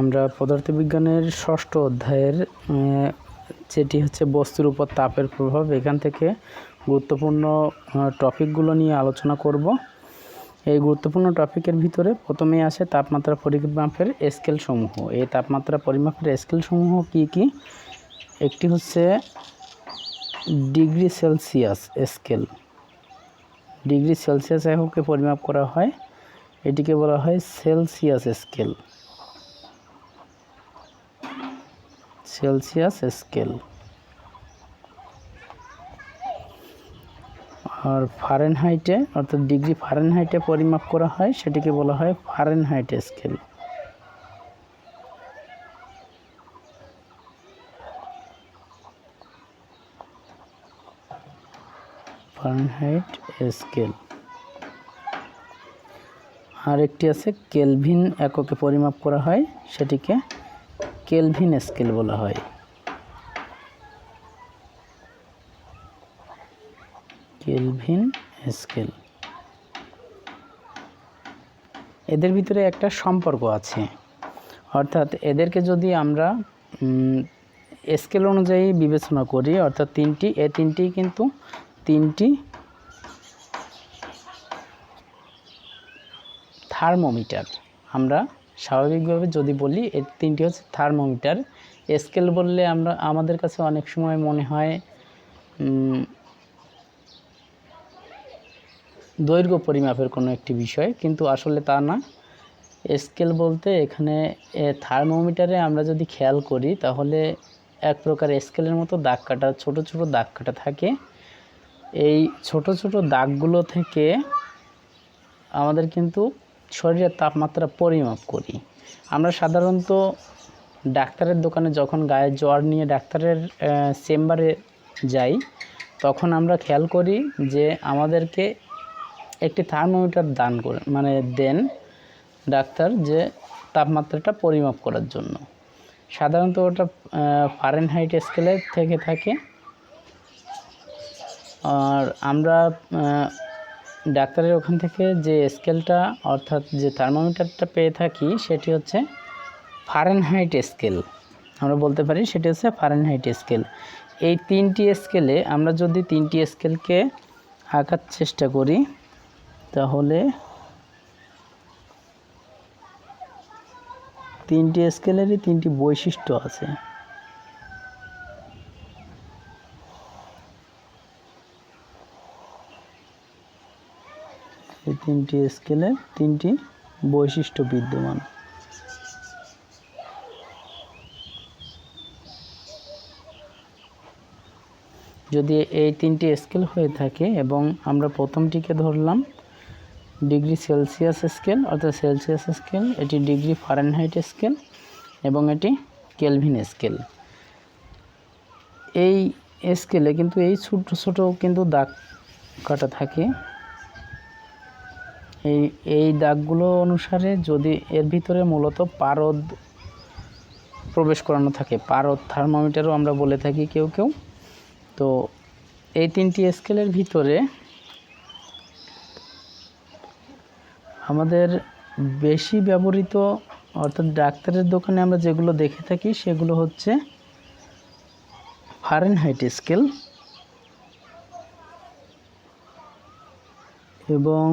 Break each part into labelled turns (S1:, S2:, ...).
S1: আমরা পদার্থবিজ্ঞানের ষষ্ঠ অধ্যায়ের যেটি হচ্ছে বস্তুর উপর তাপের প্রভাব, এখান থেকে গুরুত্বপূর্ণ টপিকগুলো নিয়ে আলোচনা করব। এই গুরুত্বপূর্ণ টপিকের ভিতরে প্রথমেই আসে তাপমাত্রা পরিমাপের স্কেল সমূহ এই তাপমাত্রা পরিমাপের স্কেল সমূহ কি কি? একটি হচ্ছে degree Celsius scale. Degree Celsius এককে পরিমাপ করা হয়। এটিকে বলা হয় সেলসিয়াস স্কেল। Celsius scale. আর ফারেনহাইটে, অর্থাৎ ডিগ্রি ফারেনহাইটে পরিমাপ করা হয়, সেটিকে বলা হয় ফারেনহাইট স্কেল। Fahrenheit scale. আর একটি আছে, কেলভিন এককে পরিমাপ করা হয়, সেটিকে কেলভিন স্কেল বলা হয়। Kelvin scale. এদের ভিতরে একটা সম্পর্ক আছে। অর্থাৎ এদেরকে যদি আমরা স্কেল অনুযায়ী বিবেচনা করি, অর্থাৎ তিনটি, এ তিনটি কিন্তু তিনটি থার্মোমিটার। আমরা স্বাভাবিকভাবে যদি বলি, এর তিনটি হচ্ছে থার্মোমিটার। স্কেল বললে আমরা, আমাদের কাছে অনেক সময় মনে হয় দৈর্ঘ্য পরিমাপের কোনো একটি বিষয়, কিন্তু আসলে তা না। স্কেল বলতে এখানে থার্মোমিটারে আমরা যদি খেয়াল করি, তাহলে এক প্রকার স্কেলের মতো দাগ কাটা, ছোট ছোট দাগ কাটা থাকে। এই ছোট ছোট দাগগুলো থেকে আমাদের কিন্তু শরীরের তাপমাত্রা পরিমাপ করি। আমরা সাধারণত ডাক্তারের দোকানে যখন গায়ে জ্বর নিয়ে ডাক্তারের চেম্বারে যাই, তখন আমরা খেয়াল করি যে আমাদেরকে একটি থার্মোমিটার দান করে মানে দেন ডাক্তার যে তাপমাত্রাটা পরিমাপ করার জন্য। সাধারণত ওটা ফারেনহাইট স্কেলে থেকে থাকে। আর আমরা ডাক্তারের ওখান থেকে যে স্কেলটা, অর্থাৎ যে থার্মোমিটারটা পেয়ে থাকি, সেটি হচ্ছে ফারেনহাইট স্কেল আমরা বলতে পারি সেটি হচ্ছে ফারেনহাইট স্কেল এই তিনটি স্কেলে আমরা যদি তিনটি স্কেলকে আঁকার চেষ্টা করি, তাহলে তিনটি স্কেলেরই তিনটি বৈশিষ্ট্য আছে। তিনটি স্কেলের তিনটি বৈশিষ্ট্য বিদ্যমান। যদি এই তিনটি স্কেল হয়ে থাকে এবং আমরা প্রথমটিকে ধরলাম, ডিগ্রি সেলসিয়াস স্কেল, অর্থাৎ সেলসিয়াস স্কেল, এটি ডিগ্রি ফারেনহাইট স্কেল এবং এটি কেলভিন স্কেল। এই স্কেলে কিন্তু এই ছোট ছোট কিন্তু দাগ কাটা থাকে। এই এই দাগগুলো অনুসারে যদি এর ভিতরে মূলত পারদ প্রবেশ করানো থাকে, পারদ থার্মোমিটারও আমরা বলে থাকি কেউ কেউ, তো এই তিনটি স্কেলের ভিতরে আমাদের বেশি ব্যবহৃত অর্থাৎ ডাক্তারের দোকানে আমরা যেগুলো দেখে থাকি, সেগুলো হচ্ছে ফারেনহাইট স্কেল এবং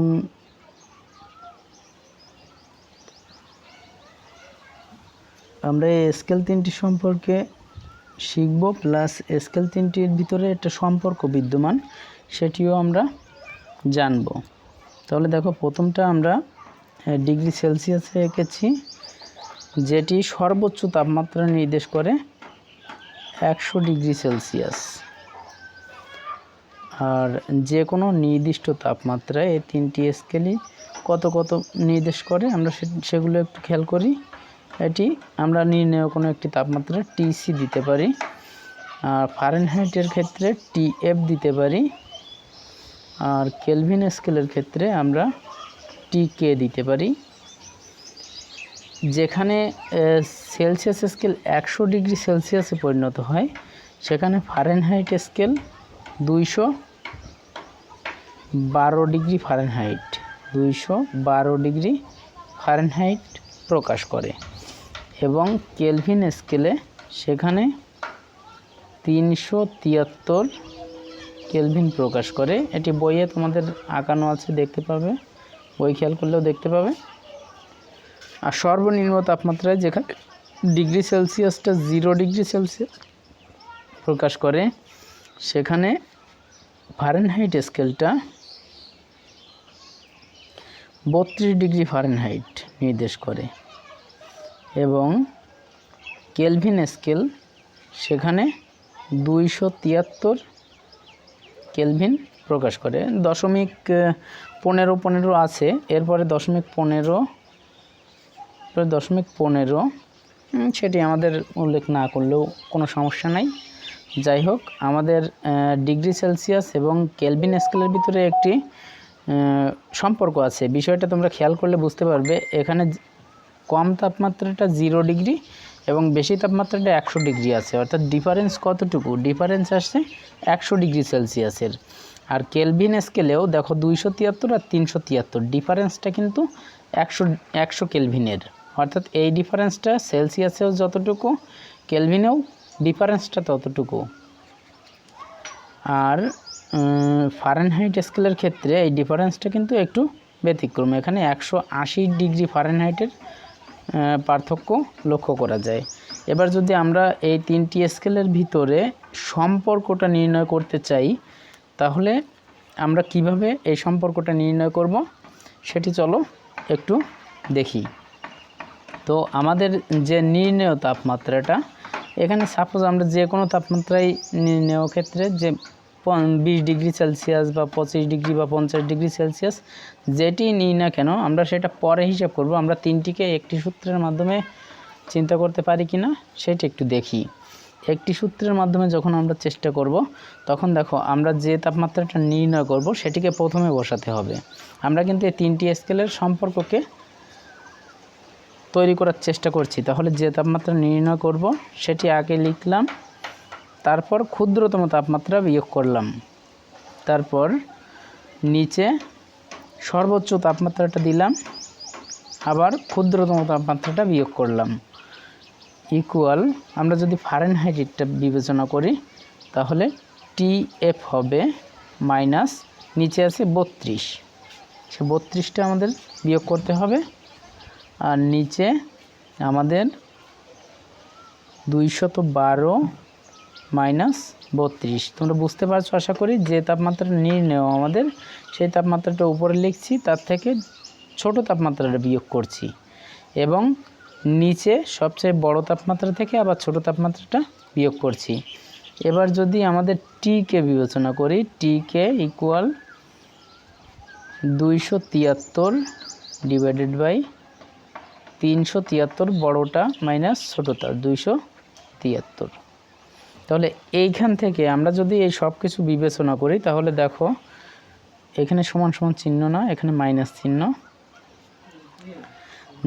S1: আমরা এই স্কেল তিনটি সম্পর্কে শিখব প্লাস স্কেল তিনটির ভিতরে একটা সম্পর্ক বিদ্যমান, সেটিও আমরা জানব। তাহলে দেখো, প্রথমটা আমরা ডিগ্রি সেলসিয়াসে এঁকেছি, যেটি সর্বোচ্চ তাপমাত্রা নির্দেশ করে একশো ডিগ্রি সেলসিয়াস আর যে কোনো নির্দিষ্ট তাপমাত্রায় এই তিনটি স্কেলই কত কত নির্দেশ করে, আমরা সেগুলো একটু খেয়াল করি। এটি আমরা নির্ণয় কোনো একটি তাপমাত্রা টিসি দিতে পারি, আর ফারেনহাইটের ক্ষেত্রে টিএফ দিতে পারি, আর কেলভিন স্কেলের ক্ষেত্রে আমরা টিকে দিতে পারি। যেখানে সেলসিয়াস স্কেল একশো ডিগ্রি সেলসিয়াসে পরিণত হয়, সেখানে ফারেনহাইট স্কেল দুইশো বারো ডিগ্রি ফারেনহাইট দুইশো বারো ডিগ্রি ফারেনহাইট প্রকাশ করে। এবং কেলভিন স্কেলে সেখানে তিনশো তিয়াত্তর কেলভিন প্রকাশ করে। এটি বইয়ে তোমাদের আঁকানো আছে, দেখতে পাবে। বই খেয়াল করলেও দেখতে পাবে। আর সর্বনিম্ন তাপমাত্রায় যেখানে ডিগ্রি সেলসিয়াসটা জিরো ডিগ্রি সেলসিয়াস প্রকাশ করে, সেখানে ফারেনহাইট স্কেলটা বত্রিশ ডিগ্রি ফারেনহাইট নির্দেশ করে। এবং কেলভিন স্কেল সেখানে দুইশো তিয়াত্তর কেলভিন প্রকাশ করে। দশমিক পনেরো পনেরো আছে। এরপরে দশমিক পনেরো দশমিক পনেরো। সেটি আমাদের উল্লেখ না করলেও কোনো সমস্যা নাই। যাই হোক, আমাদের ডিগ্রি সেলসিয়াস এবং কেলভিন স্কেলের ভিতরে একটি সম্পর্ক আছে। বিষয়টা তোমরা খেয়াল করলে বুঝতে পারবে। এখানে কম তাপমাত্রাটা জিরো ডিগ্রি এবং বেশি তাপমাত্রাটা একশো ডিগ্রি আছে। অর্থাৎ ডিফারেন্স কতটুকু? ডিফারেন্স আসছে একশো ডিগ্রি সেলসিয়াসের। আর কেলভিন স্কেলেও দেখো দুইশো তিয়াত্তর আর তিনশো তিয়াত্তর। ডিফারেন্সটা কিন্তু একশো একশো কেলভিনের। অর্থাৎ এই ডিফারেন্সটা সেলসিয়াসেও যতটুকু, কেলভিনেও ডিফারেন্সটা ততটুকু। আর ফারেনহাইট স্কেলের ক্ষেত্রে এই ডিফারেন্সটা কিন্তু একটু ব্যতিক্রম। এখানে একশো আশি ডিগ্রি ফারেনহাইটের পার্থক্য লক্ষ্য করা যায়। এবার যদি আমরা এই তিনটি স্কেলের ভিতরে সম্পর্কটা নির্ণয় করতে চাই, তাহলে আমরা কীভাবে এই সম্পর্কটা নির্ণয় করব? সেটি চলো একটু দেখি। তো আমাদের যে নির্ণেয় তাপমাত্রাটা, এখানে সাপোজ আমরা যে কোনো তাপমাত্রায় নির্ণেয় ক্ষেত্রে যে বিশ ডিগ্রি সেলসিয়াস বা পঁচিশ ডিগ্রি বা পঞ্চাশ ডিগ্রি সেলসিয়াস যেটি নিই না কেন, আমরা সেটা পরে হিসাব করব। আমরা তিনটিকে একটি সূত্রের মাধ্যমে চিন্তা করতে পারি কি না, সেটা একটু দেখি। একটি সূত্রের মাধ্যমে যখন আমরা চেষ্টা করব, তখন দেখো আমরা যে তাপমাত্রাটা নির্ণয় করব, সেটিকে প্রথমে বসাতে হবে। আমরা কিন্তু এই তিনটি স্কেলের সম্পর্ককে তৈরি করার চেষ্টা করছি। তাহলে যে তাপমাত্রা নির্ণয় করব, সেটি আগে লিখলাম। তারপর ক্ষুদ্রতম তাপমাত্রা বিয়োগ করলাম। তারপর নিচে সর্বোচ্চ তাপমাত্রাটা দিলাম, আবার ক্ষুদ্রতম তাপমাত্রাটা বিয়োগ করলাম। ইকুয়াল আমরা যদি ফারেনহাইটটা বিবেচনা করি, তাহলে টি এফ হবে মাইনাস নিচে আছে বত্রিশ। সে বত্রিশটা আমাদের বিয়োগ করতে হবে, আর নিচে আমাদের দুইশত বারো মাইনাস বত্রিশ। তোমরা বুঝতে পারছ, আশা করি, যে তাপমাত্রা নির্ণয় আমাদের, সেই তাপমাত্রাটা উপরে লিখছি, তার থেকে ছোট তাপমাত্রাটা বিয়োগ করছি। এবং নিচে সবচেয়ে বড় তাপমাত্রা থেকে আবার ছোট তাপমাত্রাটা বিয়োগ করছি। এবার যদি আমাদের টিকে বিবেচনা করি টিকে ইকুয়াল দুইশো তিয়াত্তর ডিভাইডেড বাই তিনশো তিয়াত্তর বড়োটা মাইনাস ছোটোটা, দুইশো তিয়াত্তর। তাহলে এইখান থেকে আমরা যদি এই সব কিছু বিবেচনা করি, তাহলে দেখো, এখানে সমান সমান চিহ্ন না, এখানে মাইনাস চিহ্ন।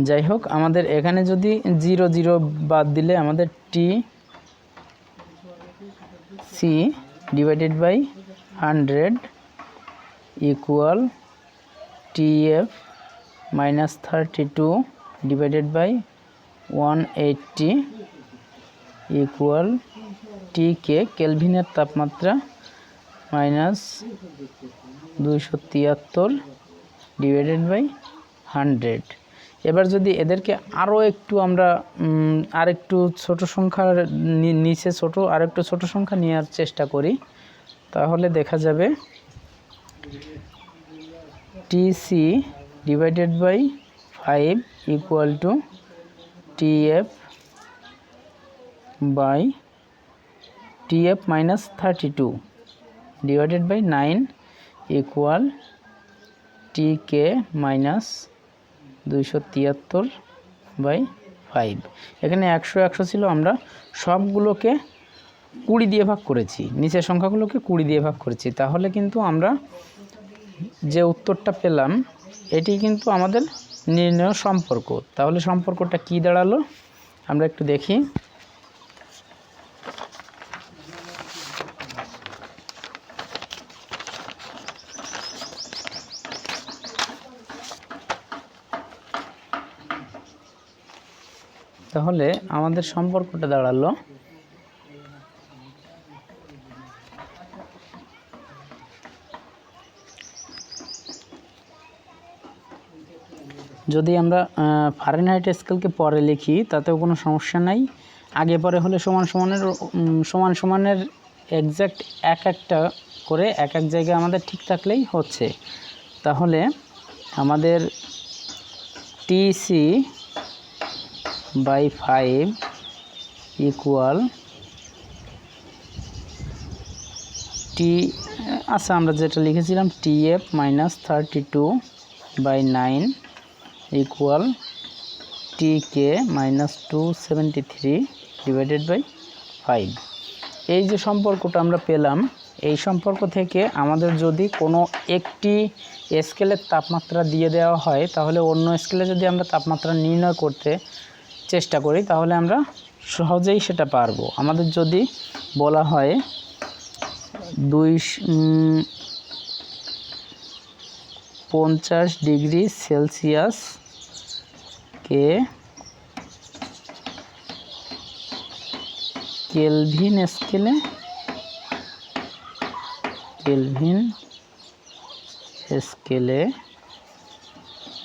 S1: যাই হোক, আমাদের এখানে যদি জিরো জিরো বাদ দিলে আমাদের T C divided by hundred equal T F minus thirty two divided by one eighty equal T K কেলভিনের তাপমাত্রা মাইনাস দুইশো তিয়াত্তর ডিভাইডেড বাই হান্ড্রেড এবার যদি এদেরকে আরও একটু আমরা আরেকটু ছোট সংখ্যার নিচে ছোট, আরেকটু ছোট সংখ্যা নেওয়ার চেষ্টা করি, তাহলে দেখা যাবে T C divided by five equal to T F by T F minus thirty two divided by nine equal T K minus দুইশো তিয়াত্তর বাই ফাইভ এখানে একশো একশো ছিল, আমরা সবগুলোকে কুড়ি দিয়ে ভাগ করেছি। নিচের সংখ্যাগুলোকে কুড়ি দিয়ে ভাগ করেছি। তাহলে কিন্তু আমরা যে উত্তরটা পেলাম, এটি কিন্তু আমাদের নির্ণয় সম্পর্ক। তাহলে সম্পর্কটা কি দাঁড়াল? আমরা একটু দেখি। তাহলে আমাদের সম্পর্কটা দাঁড়াল। যদি আমরা ফারেনহাইট স্কেলকে পরে লিখি, তাতেও কোনো সমস্যা নাই। আগে পরে হলে সমান সমানের সমান সমানের এক্স্যাক্ট এক একটা করে এক এক জায়গায় আমাদের ঠিক থাকলেই হচ্ছে। তাহলে আমাদের T C by five equal T আচ্ছা আমরা যেটা লিখেছিলাম T F minus thirty two by nine equal T K minus two seventy three divided by five. এই যে সম্পর্কটা আমরা পেলাম, এই সম্পর্ক থেকে আমাদের যদি কোনো একটি স্কেলের তাপমাত্রা দিয়ে দেওয়া হয়, তাহলে অন্য স্কেলে যদি আমরা তাপমাত্রা নির্ণয় করতে চেষ্টা করি, তাহলে আমরা সহজেই সেটা পারব। আমাদের যদি বলা হয় দুই পঞ্চাশ ডিগ্রি সেলসিয়াস কে কেলভিন স্কেলে কেলভিন স্কেলে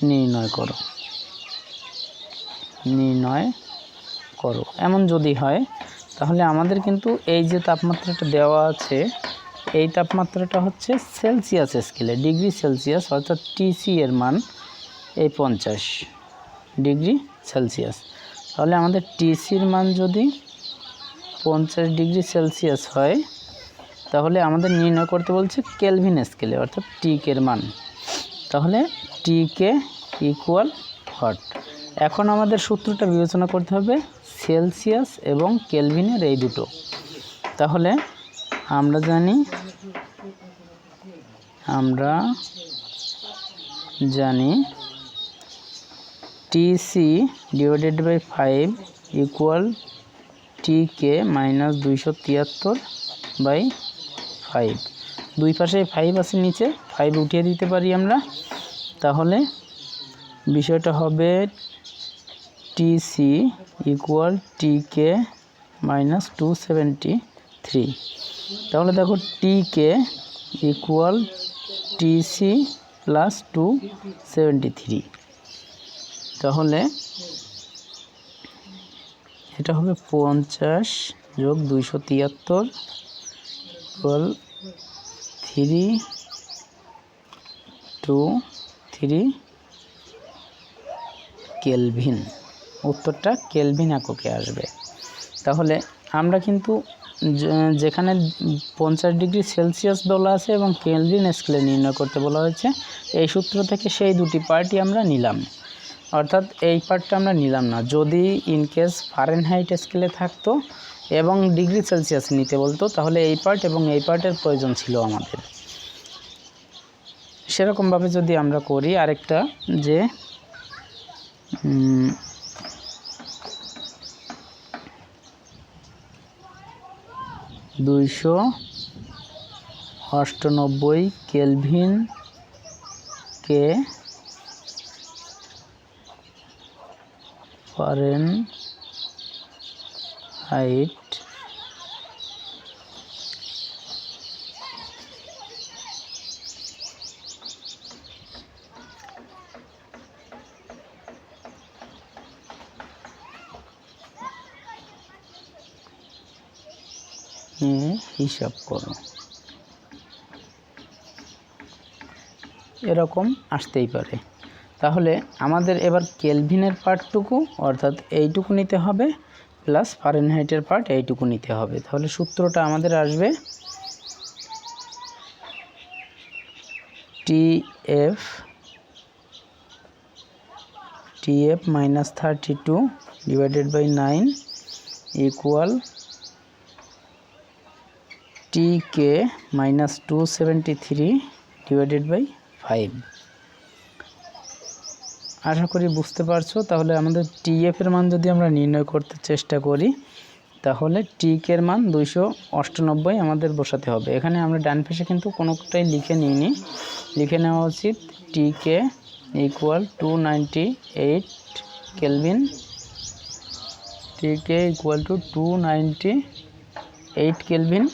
S1: নির্ণয় করো। নির্ণয় করো। এমন যদি হয়, তাহলে আমাদের কিন্তু এই যে তাপমাত্রাটা দেওয়া আছে, এই তাপমাত্রাটা হচ্ছে সেলসিয়াস স্কেলে, ডিগ্রি সেলসিয়াস অর্থাৎ টিসি এর মান এই পঞ্চাশ ডিগ্রি সেলসিয়াস। তাহলে আমাদের টিসির মান যদি পঞ্চাশ ডিগ্রি সেলসিয়াস হয়, তাহলে আমাদের নির্ণয় করতে বলছে কেলভিন স্কেলে, অর্থাৎ টিকের মান। তাহলে টিকে ইকুয়াল হট। এখন আমাদের সূত্রটা বিবেচনা করতে হবে সেলসিয়াস এবং কেলভিনের এই দুটো। তাহলে আমরা জানি আমরা জানি T C divided by five equal T K minus দুইশো তিয়াত্তর বাই ফাইভ দুই পাশে ফাইভ আছে নিচে ফাইভ উঠিয়ে দিতে পারি আমরা। তাহলে বিষয়টা হবে T C equal T K minus two seventy three তাহলে দেখো T K equal T C plus two seventy three তাহলে এটা হবে পঞ্চাশ যোগ দুইশো তিয়াত্তর equal three two three Kelvin উত্তরটা কেলভিন এককে আসবে। তাহলে আমরা কিন্তু যেখানে পঞ্চাশ ডিগ্রি সেলসিয়াস বলা আছে এবং কেলভিন স্কেলে নির্ণয় করতে বলা হয়েছে, এই সূত্র থেকে সেই দুটি পার্টই আমরা নিলাম। অর্থাৎ এই পার্টটা আমরা নিলাম না। যদি ইনকেস ফারেনহাইট স্কেলে থাকতো এবং ডিগ্রি সেলসিয়াস নিতে বলতো, তাহলে এই পার্ট এবং এই পার্টের প্রয়োজন ছিল আমাদের। সেরকমভাবে যদি আমরা করি আরেকটা যে দুইশো অষ্টানব্বই কেলভিন কে ফারেন হিসাব করো। এরকম আসতেই পারে। তাহলে আমাদের এবার কেলভিনের পার্টটুকু, অর্থাৎ এইটুকু নিতে হবে, প্লাস ফারেনহাইটের পার্ট এইটুকু নিতে হবে। তাহলে সূত্রটা আমাদের আসবে T F T F minus thirty two divided by nine equal T K minus two seventy three divided by five আশা করি বুঝতে পারছ, তাহলে আমাদের টিএফ এর মান যদি আমরা নির্ণয় করতে চেষ্টা করি, তাহলে টিকের মান দুইশো অষ্টানব্বই আমাদের বসাতে হবে। এখানে আমরা ডান পাশে কিন্তু কোনোটাই লিখে নিইনি। লিখে নেওয়া উচিত T K equal to ninety eight Kelvin T K equal to two ninety eight Kelvin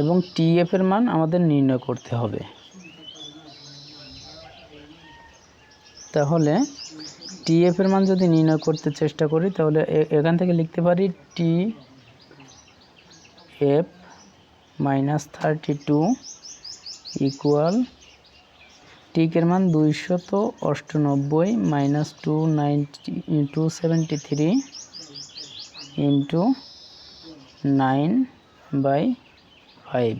S1: এবং টিএফ এর মান আমাদের নির্ণয় করতে হবে। তাহলে টিএফ এর মান যদি নির্ণয় করতে চেষ্টা করি, তাহলে এখান থেকে লিখতে পারি T F minus thirty two equal টিকের মান দুইশত অষ্টানব্বই minus two ninety two seventy three into nine by five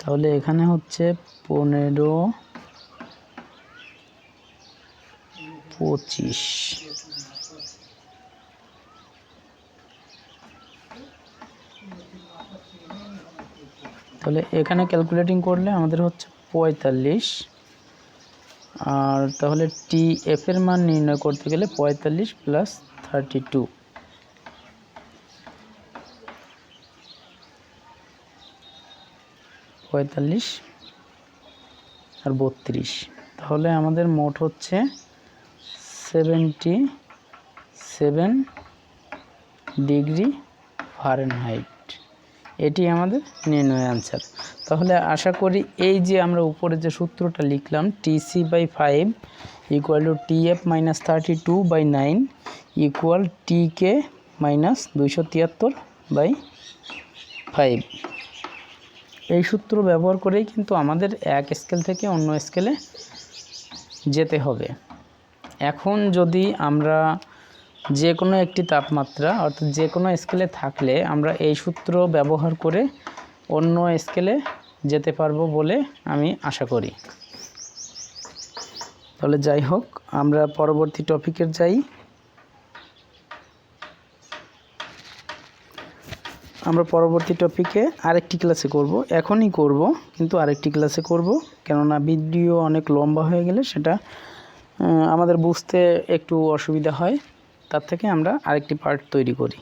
S1: তাহলে এখানে হচ্ছে পনেরো, পঁচিশ। তাহলে এখানে ক্যালকুলেটিং করলে আমাদের হচ্ছে পঁয়তাল্লিশ। আর তাহলে টি এফ এর মান নির্ণয় করতে গেলে পঁয়তাল্লিশ প্লাস থার্টি টু পঁয়তাল্লিশ আর বত্রিশ। তাহলে আমাদের মোট হচ্ছে সেভেন্টি সেভেন ডিগ্রি ফারেনহাইট। এটি আমাদের নির্ণয় আনসার। তাহলে আশা করি এই যে আমরা উপরে যে সূত্রটা লিখলাম T C by five equal to T F minus thirty two by nine equal T K minus দুইশো তিয়াত্তর বাই ফাইভ এই সূত্র ব্যবহার করেই কিন্তু আমাদের এক স্কেল থেকে অন্য স্কেলে যেতে হবে। এখন যদি আমরা যে কোনো একটি তাপমাত্রা, অর্থাৎ যে কোনো স্কেলে থাকলে আমরা এই সূত্র ব্যবহার করে অন্য স্কেলে যেতে পারব বলে আমি আশা করি। তাহলে যাই হোক, আমরা পরবর্তী টপিকের যাই। আমরা পরবর্তী টপিকে আরেকটি ক্লাসে করব। এখনই করব, কিন্তু আরেকটি ক্লাসে করব। কেননা ভিডিও অনেক লম্বা হয়ে গেলে সেটা আমাদের বুঝতে একটু অসুবিধা হয়। তার থেকে আমরা আরেকটি পার্ট তৈরি করি।